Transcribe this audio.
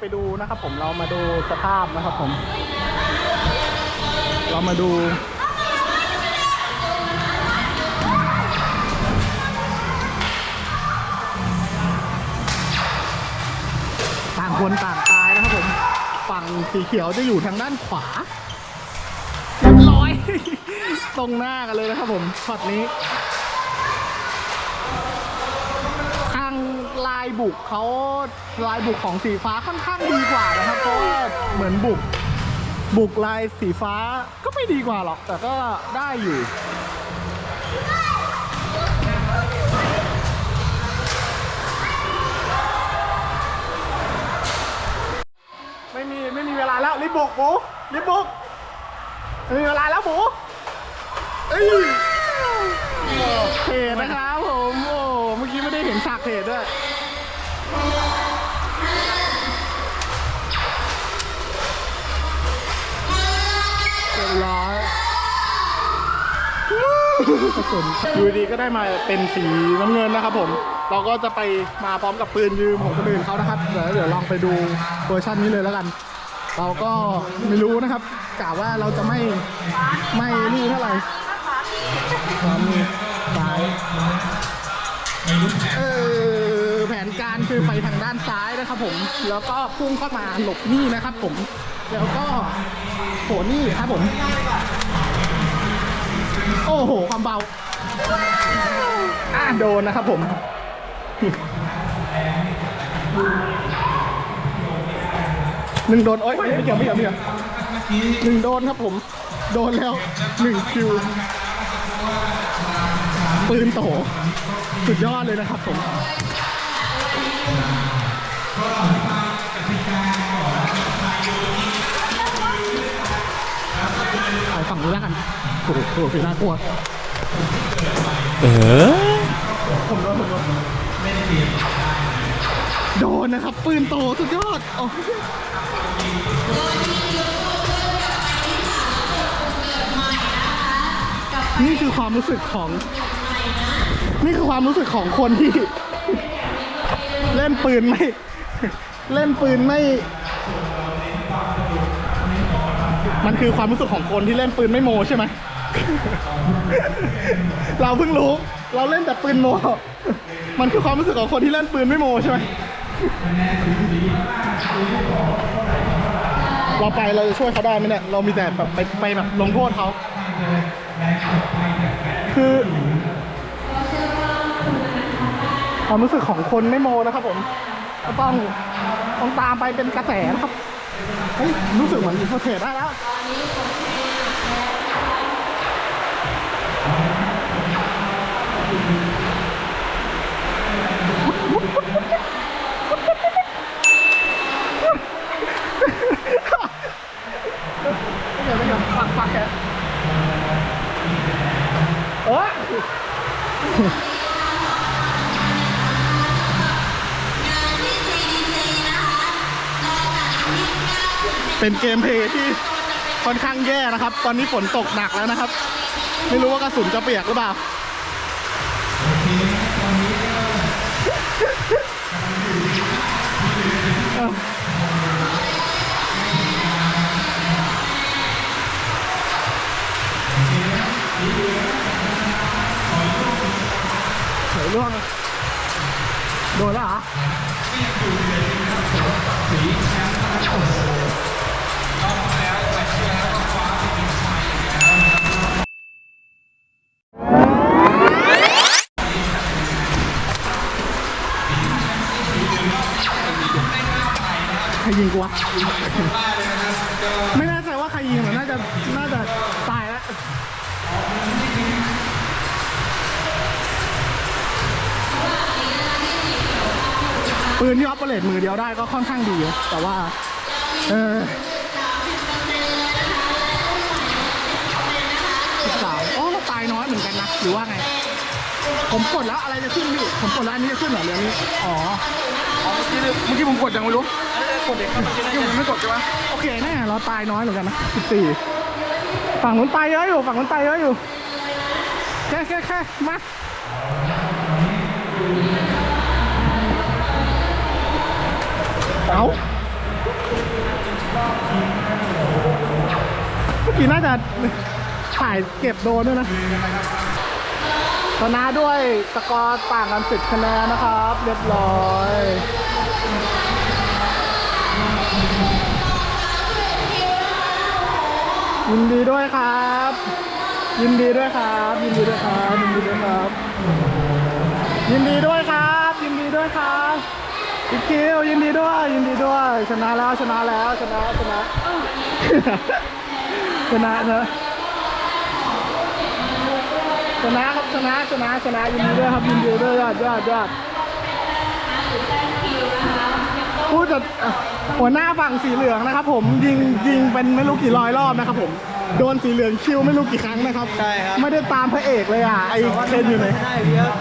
ไปดูนะครับผมเรามาดูสภาพนะครับผม เรามาดูต่างคนต่างตายนะครับผม ฝั่งสีเขียวจะอยู่ทางด้านขวาเรียบร้อย ตรงหน้ากันเลยนะครับผมช็อตนี้ ทาง ลายบุกเขาลายบุกของสีฟ้าค่อนข้างดีกว่านะครับเพราะว่าเหมือนบุก บุกลายสีฟ้าก็ไม่ดีกว่าหรอกแต่ก็ได้อยู่ไม่มีไม่มีเวลาแล้วรีบบุกหมูรีบบุกไม่มีเวลาแล้วหมูเอ้ยเทรดนะครับผมโอ้เมื่อกี้ไม่ได้เห็นฉากเทรดด้วยเรียบร้อย กระสุนอยู่ดีก็ได้มาเป็นสีน้ำเงินนะครับผม เราก็จะไปมาพร้อมกับปืนยืมของคนอื่นเขานะครับเดี๋ยวเดี๋ยวลองไปดูเวอร์ชันนี้เลยแล้วกัน เราก็ไม่รู้นะครับกะว่าเราจะไม่ไม่นี่เท่าไหร่ความนี่ซ้าย ทางด้านซ้ายนะครับผม แล้วก็พุ่งเข้ามาหลบนี่นะครับผม แล้วก็โหนี่ครับผม โอ้โห ความเบาอ่าโดนนะครับผมหนึ่งโดนโอ๊ยไม่เกี่ยวไม่เกี่ยวไม่เกี่ยวหนึ่งโดนครับผม โดนแล้วหนึ่งคิวปืนโตสุดยอดเลยนะครับผม เอาฝั่งนี้แล้วกันโอ้โหเป็นน่ากลัวเออผมโดนผมโดนโดนนะครับ ปืนโตสุดยอดโอ้นี่คือความรู้สึกของ นี่คือความรู้สึกของคนที่ เล่นปืนไม่ เล่นปืนไม่ มันคือความรู้สึกของคนที่เล่นปืนไม่โมใช่ไหม เราเพิ่งรู้ เราเล่นแต่ปืนโม มันคือความรู้สึกของคนที่เล่นปืนไม่โมใช่ไหมเราไปเราจะช่วยเขาได้ไหมเนี่ย เรามีแต่แบบไปไปแบบลงโทษเขา คือ ความรู้สึกของคนไม่โมนะครับผมก็ต้องต้องตามไปเป็นกระแสนะครับเฮ้ยรู้สึกเหมือนอินเทรดได้แล้วไม่เเป็นเกมเพย์ที่ค่อนข้างแย่นะครับ ตอนนี้ฝนตกหนักแล้วนะครับ ไม่รู้ว่ากระสุนจะเปียกหรือเปล่าเฉยร่วงโดนแล้วเหรอ รยิงกูวะไม่แน่ใจว่าใครยิงแต่น่าจะน่าจะตายแล้วปืนที่ออปเปอเรตมือเดียวได้ก็ค่อนข้างดีแต่ว่า เออสามโอ้ตายน้อยเหมือนกันนะ หรือว่าไง ผมกดแล้วอะไรจะขึ้นพี่ผมกดแล้วอันนี้จะขึ้นเหรอเรื่องนี้อ๋ออ๋อเมื่อกี้เมื่อกี้ผมกดยังไม่รู้ กดเด็กครับเมื่อกี้ผมไม่กดใช่ไหมโอเคแน่เราตายน้อยเหมือนกันนะสิบสี่ฝั่งนู้นตายเยอะอยู่ฝั่งนู้นตายเยอะอยู่แค่แค่แค่มาเอาเมื่อกี้น่าจะถ่ายเก็บโดนด้วยนะชนะด้วยสกอร์ต่างกันสิบคะแนนนะครับ เรียบร้อย ยินดีด้วยครับ ยินดีด้วยครับ ยินดีด้วยครับ ยินดีด้วยครับ ยินดีด้วยครับ ยินดีด้วยครับอีกคิวยินดีด้วย ยินดีด้วย ชนะแล้วชนะแล้วชนะชนะชนะนะชนะครับชนะชนะชนะยินดีด้วยครับยินดีด้วยยอดยอดยอด พูดจะหัวหน้าฝั่งสีเหลืองนะครับ ผมยิงยิงเป็นไม่รู้กี่ร้อยรอบนะครับ ผมโดนสีเหลืองคิวไม่รู้กี่ครั้งนะครับ ใช่ครับ ไม่ได้ตามพระเอกเลยอะไอ้เคนอยู่ไหนใช่พี่ครับ